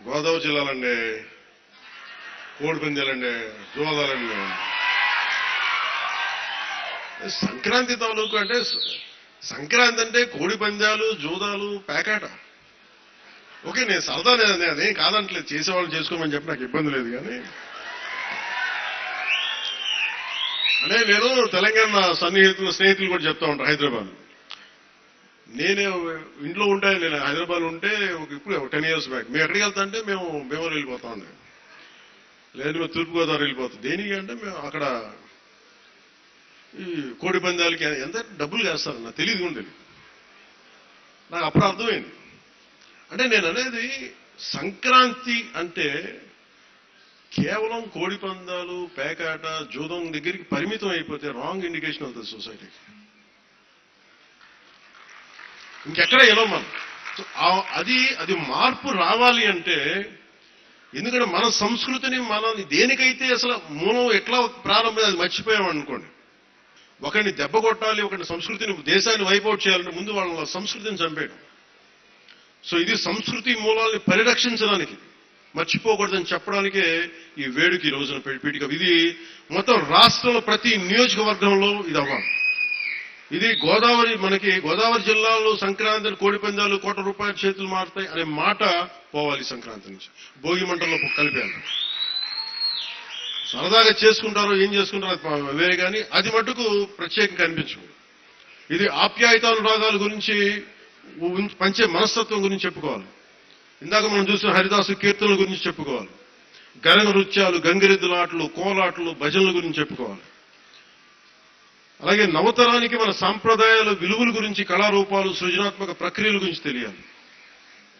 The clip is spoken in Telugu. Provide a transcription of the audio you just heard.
గోదావరి జిల్లాలండి కోడిపందాలండి జోదాలండి సంక్రాంతి తాలూకు అంటే సంక్రాంతి అంటే కోడి పందాలు జూదాలు పేకాట ఓకే నేను సరదా లేదండి అదేం కాదంటలేదు. చేసేవాళ్ళు చేసుకోమని చెప్పి నాకు ఇబ్బంది లేదు కానీ. అంటే నేను తెలంగాణ సన్నిహితులు స్నేహితులు కూడా చెప్తా ఉంటాను హైదరాబాద్ నేనే ఇంట్లో ఉంటే నేను హైదరాబాద్ ఉంటే ఒక ఇప్పుడు టెన్ ఇయర్స్ బ్యాక్ మేము ఎక్కడికి వెళ్తా అంటే మేము భీమవరం వెళ్ళిపోతా ఉండే లేదు మేము తూర్పుగోదావరి వెళ్ళిపోతాం. దేనికి అంటే మేము అక్కడ ఈ కోడి పందాలకి ఎంత డబ్బులు వేస్తారు నాకు తెలియదు ఉండేది నాకు అప్పుడు అర్థమైంది. అంటే నేను అనేది సంక్రాంతి అంటే కేవలం కోడి పందాలు పేకాట జూదం దగ్గరికి పరిమితం అయిపోతే రాంగ్ ఇండికేషన్ అవుతుంది సొసైటీకి ఇంకెక్కడ ఎలా మనం. అది అది మార్పు రావాలి అంటే ఎందుకంటే మన సంస్కృతిని మనల్ని దేనికైతే అసలు మూలం ఎట్లా ప్రారంభం అది మర్చిపోయాం అనుకోండి. ఒకరిని దెబ్బ కొట్టాలి ఒకరిని సంస్కృతిని దేశాన్ని వైపౌట్ చేయాలంటే ముందు వాళ్ళ సంస్కృతిని చంపేయడం. సో ఇది సంస్కృతి మూలాల్ని పరిరక్షించడానికి మర్చిపోకూడదని చెప్పడానికే ఈ వేడుక ఈ రోజున పీఠిక. ఇది మొత్తం రాష్ట్రంలో ప్రతి నియోజకవర్గంలో ఇది అవ్వాలి. ఇది గోదావరి మనకి గోదావరి జిల్లాలో సంక్రాంతి కోడి పందాలు కోట్ల రూపాయల చేతులు మారుతాయి అనే మాట పోవాలి సంక్రాంతి నుంచి. భోగి మంటల్లో కలిపాను సరదాగా చేసుకుంటారో ఏం చేసుకుంటారో అది వేరే కానీ అది మటుకు ప్రత్యేకంగా కనిపించు ఇది ఆప్యాయతానురాగాల గురించి పంచే మనస్తత్వం గురించి చెప్పుకోవాలి. ఇందాక మనం చూసిన హరిదాసు కీర్తనల గురించి చెప్పుకోవాలి. గరగ నృత్యాలు గంగిరెద్దులాటలు కోలాటలు భజనల గురించి చెప్పుకోవాలి. అలాగే నవతరానికి మన సాంప్రదాయాల విలువల గురించి కళారూపాలు సృజనాత్మక ప్రక్రియల గురించి తెలియాలి.